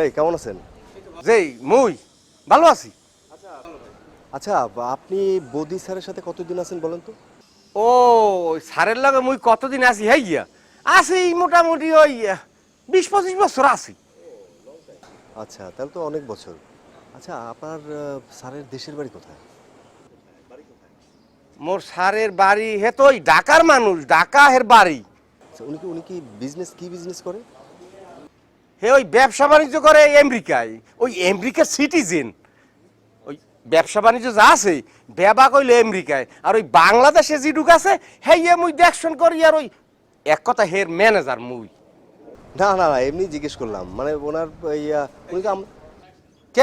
এই কেমন আছেন? যেই মুই ভালো আছি। আচ্ছা আপনি বদি স্যারের সাথে কতদিন আছেন বলেন তো? ও স্যারের লগে মুই কতদিন আছি হ্যাঁ গিয়া। আছি মোটামুটি ওই বিশ পঁচিশ বছর আছি। আচ্ছা তাহলে তো অনেক বছর। আচ্ছা আপনার স্যারের দেশের বাড়ি কোথায়? মোর স্যারের বাড়ি হে তো ওই ঢাকার মানুষ ঢাকা হের বাড়ি। আচ্ছা উনি কি উনি কি বিজনেস কি বিজনেস করে? হে ওই ব্যবসা বাণিজ্য করে আমেরিকায়। ওই আমেরিকার সিটিজেন ওই ব্যবসা বাণিজ্য যা আছে বেবা কইলে আমেরিকায়। আর ওই বাংলাদেশে যে ঢুক আছে হে ইয়ে মুই দেখশন করি আর ওই এক কথা হের ম্যানেজার মুই। না না না এমনি জিজ্ঞেস করলাম। মানে ওনার ইয়া উনি কি আম- কে?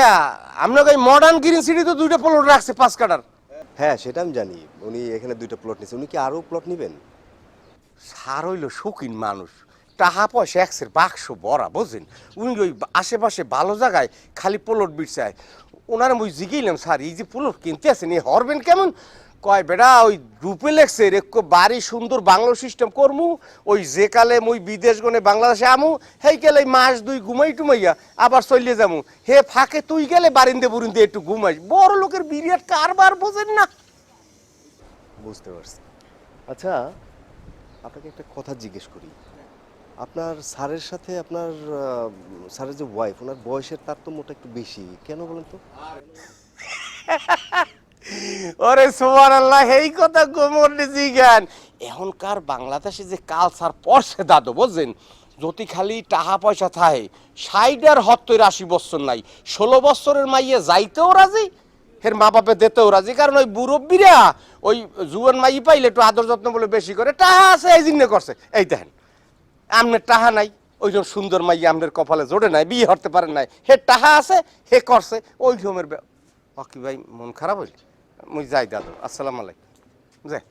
আপনাকে ওই মডার্ন গ্রিন সিটি তো দুইটা প্লট রাখছে পাঁচ কাটার হ্যাঁ সেটা আমি জানি। উনি এখানে দুইটা প্লট নিয়েছে উনি কি আরও প্লট নেবেন? সার হইল শৌখিন মানুষ। টাকা পয়সা একসের বাক্স বড়া, বুঝছেন? উনি ওই আশেপাশে ভালো জায়গায় খালি পোলট বিটসায় ওনার মুই জিগিলাম স্যার, এই যে পোলট কিনতে আছেন এই হরবেন কেমন? কয়, বেটা, ওই লেখছে একটু বাড়ি সুন্দর বাংলো সিস্টেম করমু, ওই যে কালে মুই বিদেশ গনে বাংলাদেশে আমু, হেই গেলে মাস দুই ঘুমাই টুমাইয়া আবার চলে যামু। হে ফাঁকে তুই গেলে বারিন্দে বুরিন্দে একটু ঘুমাইস বড় লোকের বিরিয়াট কারবার, বোঝেন না? বুঝতে পারছি। আচ্ছা আপনাকে একটা কথা জিজ্ঞেস করি। আপনার স্যারের সাথে আপনার স্যারের যে ওয়াইফ ওনার বয়সের তারতম্যটা একটু বেশি, কেন বলেন তো? ওরে সোমার আল্লাহ এই কথা গোমর জ্ঞান এখনকার বাংলাদেশে যে কালচার পড়ছে দাদু, বুঝছেন? যদি খালি টাকা পয়সা থাকে, ষাট আর হত্তর আশি বছর নাই, ষোলো বছরের মাইয়ে যাইতেও রাজি হের মা বাপে দিতেও রাজি, কারণ ওই মুরব্বীরা, ওই জুয়ান মাই পাইলে একটু আদর যত্ন বলে বেশি করে টাহা আছে, এই জন্য করছে। এই দেখেন আমনের টাহা নাই ওই জন্য সুন্দর মাই আমনের কপালে জোরে নাই, বিয়ে হরতে পারে নাই। হে টাহা আছে, হে করছে ওই জমের বাকি ভাই, মন খারাপ হইল? মুই যাই দাদু, আসসালামু আলাইকুম। যাই।